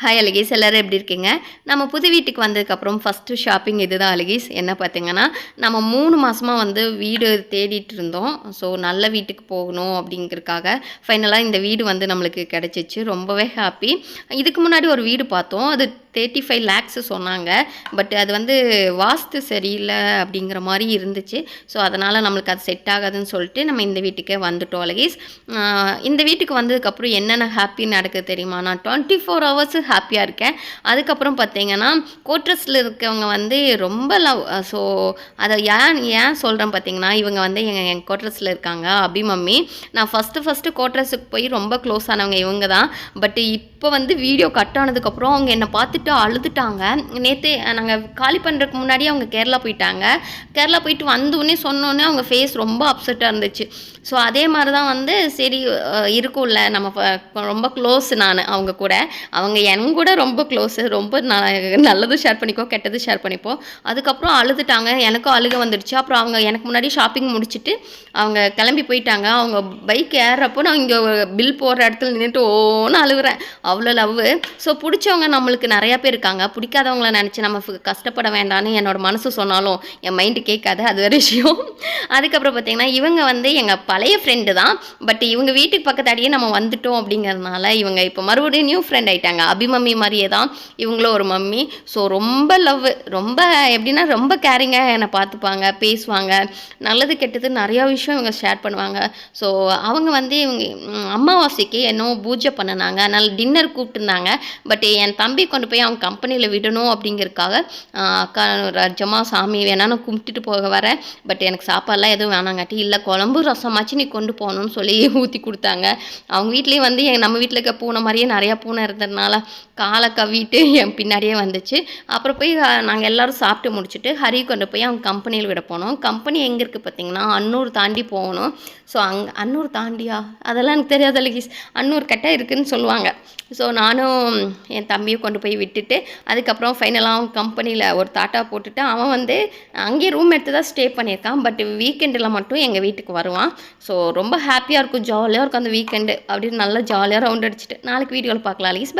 Hi அழகேஸ். எல்லோரும் எப்படி இருக்கீங்க? நம்ம புது வீட்டுக்கு வந்ததுக்கப்புறம் ஃபஸ்ட்டு ஷாப்பிங் இதுதான் அழகேஸ். என்ன பார்த்தீங்கன்னா நம்ம மூணு மாதமாக வந்து வீடு தேடிட்டு இருந்தோம். ஸோ நல்ல வீட்டுக்கு போகணும் அப்படிங்கிறதுக்காக ஃபைனலாக இந்த வீடு வந்து நம்மளுக்கு கிடச்சிச்சு. ரொம்பவே ஹாப்பி இதுக்கு முன்னாடி ஒரு வீடு பார்த்தோம். அது தேர்ட்டி ஃபைவ் லேக்ஸு சொன்னாங்க. பட் அது வந்து வாஸ்து சரியில்லை அப்படிங்கிற மாதிரி இருந்துச்சு. ஸோ அதனால் நம்மளுக்கு அது செட் ஆகாதுன்னு சொல்லிட்டு நம்ம இந்த வீட்டுக்கே வந்துட்டோம் அழகீஸ். இந்த வீட்டுக்கு வந்ததுக்கப்புறம் என்னென்ன ஹாப்பி நடக்குது தெரியுமா? நான் டுவெண்ட்டி ஃபோர் ஹவர்ஸு ஹாப்பியாக இருக்கேன். அதுக்கப்புறம் பார்த்தீங்கன்னா கோட்ரஸில் இருக்கவங்க வந்து ரொம்ப லவ் ஸோ அதை ஏன் ஏன் சொல்கிறேன் பார்த்தீங்கன்னா இவங்க வந்து எங்கள் என் கோட்ரஸில் இருக்காங்க அபி மம்மி. நான் ஃபஸ்ட்டு ஃபஸ்ட்டு கோட்ரஸுக்கு போய் ரொம்ப க்ளோஸ் ஆனவங்க இவங்க தான். பட் இப்போ வந்து வீடியோ கட் ஆனதுக்கப்புறம் அவங்க என்னை பார்த்து பார்த்துட்டு அழுதுட்டாங்க. நேற்று நாங்கள் காலி பண்ணுறதுக்கு முன்னாடி அவங்க கேரளா போயிட்டாங்க. கேரளா போயிட்டு வந்தோடனே சொன்னோன்னே அவங்க ஃபேஸ் ரொம்ப அப்செட்டாக இருந்துச்சு. ஸோ அதே மாதிரி தான் வந்து சரி இருக்கும்ல. நம்ம ரொம்ப க்ளோஸ் நான் அவங்க கூட. அவங்க என் கூட ரொம்ப க்ளோஸு ரொம்ப நல்லதும் ஷேர் பண்ணிக்கோ கெட்டதும் ஷேர் பண்ணிப்போம் அதுக்கப்புறம் அழுதுட்டாங்க. எனக்கும் அழுக வந்துடுச்சு அப்புறம் அவங்க எனக்கு முன்னாடி ஷாப்பிங் முடிச்சுட்டு அவங்க கிளம்பி போயிட்டாங்க. அவங்க பைக் ஏறுறப்போ நான் இங்கே பில் போடுற இடத்துல நின்றுட்டு ஓன்னு அழுகுறேன். அவ்வளோ லவ் ஸோ பிடிச்சவங்க நம்மளுக்கு நிறையா பேர் இருக்காங்க. பிடிக்காதவங்கள நினச்சி நம்ம கஷ்டப்பட வேண்டாம்னு என்னோட மனசு சொன்னாலும் என் மைண்டு கேட்காது. அது ஒரு விஷயம். அதுக்கப்புறம் பார்த்தீங்கன்னா இவங்க வந்து எங்கள் பழைய ஃப்ரெண்டு தான். பட் இவங்க வீட்டுக்கு பக்கத்தாடியே நம்ம வந்துட்டோம் அப்படிங்கிறதுனால இவங்க இப்போ மறுபடியும் நியூ ஃப்ரெண்ட் ஆகிட்டாங்க அபிமம்மி மாதிரியே தான் இவங்களும் ஒரு மம்மி. ஸோ ரொம்ப லவ் ரொம்ப எப்படின்னா ரொம்ப கேரிங்காக என்னை பார்த்துப்பாங்க பேசுவாங்க. நல்லது கெட்டது நிறையா விஷயம் இவங்க ஷேர் பண்ணுவாங்க. ஸோ அவங்க வந்து இவங்க அமாவாசைக்கு என்னோ பூஜை பண்ணினாங்க. அதனால் டின்னர் கூப்பிட்டுருந்தாங்க. பட் என் தம்பி கொண்டு போய் அவங்க கம்பெனியில் விடணும் அப்படிங்கிறதுக்காக அக்கா ரஜமா சாமி வேணான்னு கும்பிட்டுட்டு போக வரேன். பட் எனக்கு சாப்பாடுலாம் எதுவும் வேணாங்காட்டி இல்லை குழம்பு ரசமாச்சு நீ கொண்டு போகணும்னு சொல்லி ஊற்றி கொடுத்தாங்க. அவங்க வீட்லேயும் வந்து எங்கள் நம்ம வீட்டில் இருக்க பூனை மாதிரியே நிறையா பூனை இருந்ததுனால காலை கவிட்டு என் பின்னாடியே வந்துச்சு. அப்புறம் போய் நாங்கள் எல்லாரும் சாப்பிட்டு முடிச்சுட்டு ஹரி கொண்டு போய் அவங்க கம்பெனியில் விட போனோம். கம்பெனி எங்கே இருக்குது பார்த்தீங்கன்னா அன்னூர் தாண்டி போகணும். ஸோ அங் அன்னூர் தாண்டியா? அதெல்லாம் எனக்கு தெரியாத லகீஸ் அன்னூர் கட்ட இருக்குன்னு சொல்லுவாங்க. ஸோ நானும் என் தம்பியும் கொண்டு போய் விட்டுட்டு அதுக்கப்புறம் ஃபைனலாக அவன் கம்பெனியில் ஒரு தாட்டா போட்டுட்டு அவன் வந்து அங்கேயே ரூம் எடுத்து தான் ஸ்டே பண்ணியிருக்கான். பட் வீக்கெண்டில் மட்டும் எங்கள் வீட்டுக்கு வருவான். ஸோ ரொம்ப ஹாப்பியாக இருக்கும் ஜாலியாக இருக்கும் அந்த வீக்கெண்டு அப்படின்னு நல்லா ஜாலியாக ரவுண்ட் அடிச்சுட்டு நாளைக்கு வீடியோவில் பார்க்கலாம் லீஸ்